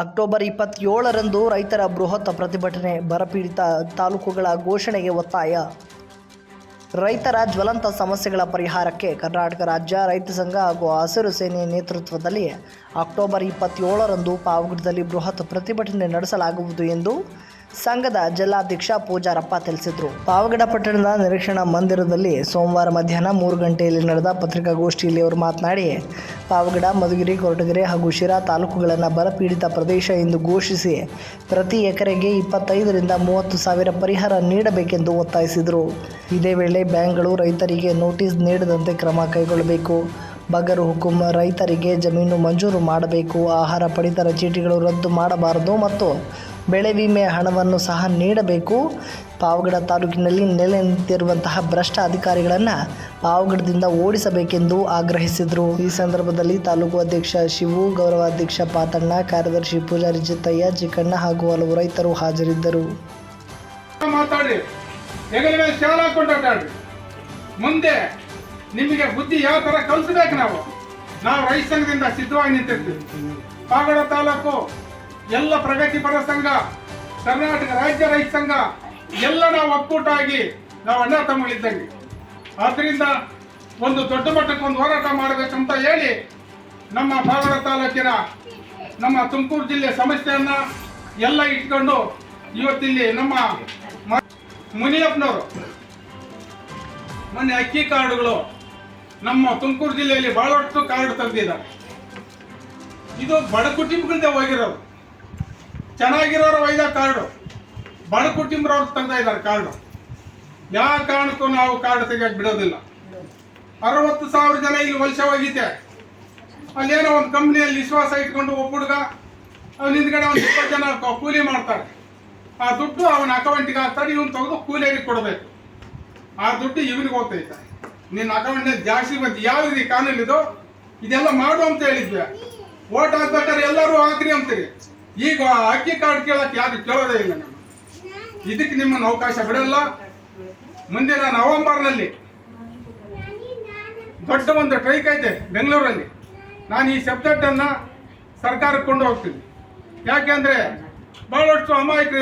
October ಇಪ್ಪತ್ತೇಳರಂದು ರೈತರ ಬೃಹತ್ ಪ್ರತಿಭಟನೆ ಬರಪೀಡಿತ ತಾಲೂಕುಗಳ ಘೋಷಣೆಗೆ ಒತ್ತಾಯ. ರೈತರ ಜ್ವಲಂತ ಸಮಸ್ಯೆಗಳ ಪರಿಹಾರಕ್ಕೆ ಕರ್ನಾಟಕ ರಾಜ್ಯ ರೈತ ಸಂಘ ಹಾಗೂ ಹಸಿರು ಸೇನೆ ನೇತೃತ್ವದಲ್ಲಿ ಅಕ್ಟೋಬರ್ ಇಪ್ಪತ್ತೇಳರಂದು ಪಾವಗಡದಲ್ಲಿ ಬೃಹತ್ ಪ್ರತಿಭಟನೆ ನಡೆಸಲಾಗುವುದು ಎಂದು ಸಂಘದ ಜಿಲ್ಲಾಧ್ಯಕ್ಷ ಪೂಜಾರಪ್ಪ ತಿಳಿಸಿದರು. ಪಾವಗಡ ಪಟ್ಟಣದ ನಿರೀಕ್ಷಣಾ ಮಂದಿರದಲ್ಲಿ ಸೋಮವಾರ ಮಧ್ಯಾಹ್ನ ಮೂರು ಗಂಟೆಯಲ್ಲಿ ನಡೆದ ಪತ್ರಿಕಾಗೋಷ್ಠಿಯಲ್ಲಿ ಅವರು ಮಾತನಾಡಿ, ಪಾವಗಡ, ಮಧುಗಿರಿ, ಕೊರಟಗೆರೆ ಹಾಗೂ ಶಿರಾ ತಾಲೂಕುಗಳನ್ನು ಬರಪೀಡಿತ ಪ್ರದೇಶ ಎಂದು ಘೋಷಿಸಿ ಪ್ರತಿ ಎಕರೆಗೆ ಇಪ್ಪತ್ತೈದರಿಂದ ಮೂವತ್ತು ಸಾವಿರ ಪರಿಹಾರ ನೀಡಬೇಕೆಂದು ಒತ್ತಾಯಿಸಿದರು. ಇದೇ ವೇಳೆ ಬ್ಯಾಂಕ್ಗಳು ರೈತರಿಗೆ ನೋಟಿಸ್ ನೀಡದಂತೆ ಕ್ರಮ ಕೈಗೊಳ್ಳಬೇಕು. ಬಗರು ಹುಕುಂ ರೈತರಿಗೆ ಜಮೀನು ಮಂಜೂರು ಮಾಡಬೇಕು. ಆಹಾರ ಪಡಿತರ ಚೀಟಿಗಳು ರದ್ದು ಮಾಡಬಾರದು ಮತ್ತು ಬೆಳೆ ವಿಮೆ ಹಣವನ್ನು ಸಹ ನೀಡಬೇಕು. ಪಾವಗಡ ತಾಲೂಕಿನಲ್ಲಿ ನೆಲೆ ನಿಂತಿರುವಂತಹ ಭ್ರಷ್ಟ ಅಧಿಕಾರಿಗಳನ್ನು ಪಾವಗಡದಿಂದ ಓಡಿಸಬೇಕೆಂದು ಆಗ್ರಹಿಸಿದರು. ಈ ಸಂದರ್ಭದಲ್ಲಿ ತಾಲೂಕು ಅಧ್ಯಕ್ಷ ಶಿವು ಗೌರವಾಧ್ಯಕ್ಷ ಪಾತಣ್ಣ, ಕಾರ್ಯದರ್ಶಿ ಪೂಜಾರಿ ಚಿತ್ತಯ್ಯ, ಚಿಕ್ಕಣ್ಣ ಹಾಗೂ ಹಲವು ರೈತರು ಹಾಜರಿದ್ದರು. ಮುಂದೆ ನಿಮಗೆ ಬುದ್ಧಿ ಯಾವ ತರ ಕಲಿಸ್ಬೇಕು ನಾವು? ನಾವು ರೈತ ಸಂಘದಿಂದ ಸಿದ್ಧವಾಗಿ ನಿಂತಿರ್ತೀವಿ. ಪಾಗಡ ತಾಲೂಕು, ಎಲ್ಲ ಪ್ರಗತಿಪರ ಸಂಘ, ಕರ್ನಾಟಕ ರಾಜ್ಯ ರೈತ ಸಂಘ, ಎಲ್ಲ ನಾವು ಒಕ್ಕೂಟಾಗಿ ನಾವು ಅಣ್ಣ ತಮ್ಮಗಳಿದ್ದಂಗೆ. ಆದ್ರಿಂದ ಒಂದು ದೊಡ್ಡ ಮಟ್ಟಕ್ಕೆ ಒಂದು ಹೋರಾಟ ಮಾಡಬೇಕಂತ ಹೇಳಿ ನಮ್ಮ ಪಾಗಡ ತಾಲೂಕಿನ ನಮ್ಮ ತುಮಕೂರು ಜಿಲ್ಲೆ ಸಮಸ್ಯೆಯನ್ನ ಎಲ್ಲ ಇಟ್ಕೊಂಡು ಇವತ್ತಿಲ್ಲಿ ನಮ್ಮ ಮುನಿಯಪ್ಪನವರು, ಮೊನ್ನೆ ಅಕ್ಕಿ ಕಾರ್ಡುಗಳು ನಮ್ಮ ತುಮಕೂರು ಜಿಲ್ಲೆಯಲ್ಲಿ ಬಹಳಷ್ಟು ಕಾರ್ಡ್ ತೆಗೆದಿದ್ದಾರೆ ಇದು ಬಡ ಕುಟುಂಬಗಳಿಂದ ಹೋಗಿರೋದು. ಚೆನ್ನಾಗಿರೋರು ಒಯ್ದ ಕಾರ್ಡು. ಬಡ ಕುಟುಂಬರವ್ರು ತೆಗ್ದ ಇದ್ದಾರೆ ಕಾರ್ಡು. ಯಾವ ಕಾರಣಕ್ಕೂ ನಾವು ಕಾರ್ಡ್ ತೆಗಿಯಕ್ಕೆ ಬಿಡೋದಿಲ್ಲ. ಅರವತ್ತು ಸಾವಿರ ಜನ ಇಲ್ಲಿ ವಲಸೆ ಹೋಗಿದ್ದೆ. ಅಲ್ಲೇನೋ ಒಂದು ಕಂಪ್ನಿಯಲ್ಲಿ ವಿಶ್ವಾಸ ಇಟ್ಕೊಂಡು ಒಬ್ಬ ಹುಡುಗ, ಅವ್ನ ಹಿಂದ್ಗಡೆ ಒಂದು ಇಪ್ಪತ್ತು ಜನ ಕೂಲಿ ಮಾಡ್ತಾರೆ. ಆ ದುಡ್ಡು ಅವನ ಅಕೌಂಟಿಗೆ ಹಾಕ್ತಾರೆ, ಇವನು ತೆಗೆದು ಕೂಲಿಯರಿಗೆ ಕೊಡಬೇಕು. ಆ ದುಡ್ಡು ಇವನಿಗೆ ಹೋಗ್ತೈತೆ. ನಿನ್ನ ಅಕೌಂಟ್ನಲ್ಲಿ ಜಾಸ್ತಿ ಬಂತು. ಯಾವ ರೀತಿ ಕಾನೂನು ಇದು? ಇದೆಲ್ಲ ಮಾಡು ಅಂತ ಹೇಳಿದ್ವಿ. ಓಟ್ ಹಾಕ್ಬೇಕಾದ್ರೆ ಎಲ್ಲರೂ ಹಾಕ್ರಿ ಅಂತೀರಿ. ಈಗ ಅಕ್ಕಿ ಕಾರ್ಡ್ ಕೇಳಕ್ಕೆ ಯಾರು ಕೇಳೋದೇ ಇಲ್ಲ ನಾನು ಇದಕ್ಕೆ ನಿಮ್ಮನ್ನು ಅವಕಾಶ ಬಿಡಲ್ಲ. ಮುಂದಿನ ನವೆಂಬರ್ನಲ್ಲಿ ದೊಡ್ಡ ಒಂದು ಟ್ರೈಕ್ ಐತೆ ಬೆಂಗಳೂರಲ್ಲಿ. ನಾನು ಈ ಸಬ್ಜೆಕ್ಟ್ ಅನ್ನ ಸರ್ಕಾರಕ್ಕೆ ಕೊಂಡು ಹೋಗ್ತೀನಿ ಯಾಕೆಂದ್ರೆ ಬಹಳಷ್ಟು ಅಮಾಯಕರು